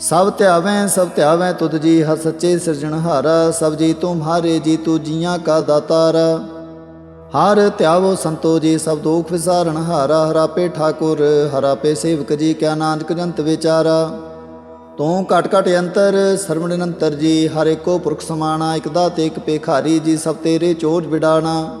ਸਭ ਧਿਆਵੇਂ ਸਭ ਧਿਆਵੇਂ ਤੁਧ ਜੀ ਹਰ ਸੱਚੇ ਸਿਰਜਣਹਾਰਾ ਸਭ ਜੀ ਤੁਮਹਾਰੇ ਜੀ, ਤੂ ਜੀਆਂ ਕਾ ਦਾਤਾਰ। ਹਰ ਧਿਆਵੋ ਸੰਤੋ ਜੀ, ਸਭ ਦੁਖ ਵਿਸਾਰਣ ਹਾਰਾ ਹਰਾਪੇ ਠਾਕੁਰ ਹਰਾਪੇ ਸੇਵਕ ਜੀ, ਕਿਆ ਨਾਨਕ ਜੰਤ ਵਿਚਾਰਾ। ਤੂੰ ਘਟ ਘਟ ਅੰਤਰ, ਸਰਵਣ ਨਿਰੰਤਰ ਜੀ, ਹਰ ਏਕੋ ਪੁਰਖ ਸਮਾਣਾ, ਇਕ ਦਾਤੇ ਇਕ ਪੇਖਾਰੀ ਜੀ, ਸਭ ਤੇਰੇ ਚੋਜ ਵਿਡਾਣਾ।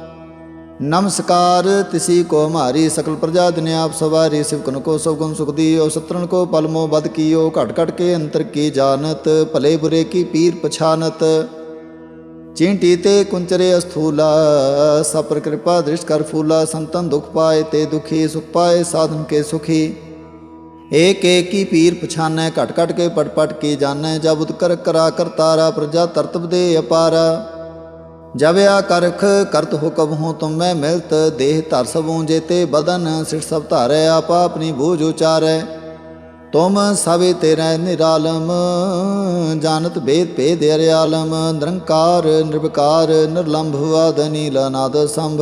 नमस्कार, तिसी को हमारी सकल प्रजा दिन आप सवारी सिवकन को सब गुण सुख दियो शत्रुन को पलमो बद कियो, घट घट के अंतर की जानत, भले बुरे की पीर पछानत। चींटी ते कुंचरे अस्थूला, सपर कृपा दृष्ट कर फूला, संतन दुख पाए ते दुखी, सुख पाए साधन के सुखी। एक एक की पीर पछानै, घट घट के पट पट की जानै जब उत कर करा कर तारा, प्रजा तरतब दे अपारा। ਜਬਿਆ ਕਰਖ, ਕਰਤ ਹੁਕਮ ਹੋ ਤੁਮ ਮੈਂ ਮਿਲਤ, ਦੇਹ ਧਰ ਸਭੂ ਜੇਤੇ ਬਦਨ, ਸਿਰ ਸਭ ਧਾਰੈ, ਆਪ ਆਪਣੀ ਬੂਝ ਉਚਾਰੈ। ਤੁਮ ਸਭੇ ਤੇਰੇ ਨਿਰਾਲਮ, ਜਾਣਤ ਬੇਦ ਭੇਦ ਅਰਿਆਲਮ, ਨਿਰੰਕਾਰ, ਨਿਰਵਕਾਰ, ਨਿਰਲੰਭ ਆਦਨੀ ਨਾਦ ਸੰਭ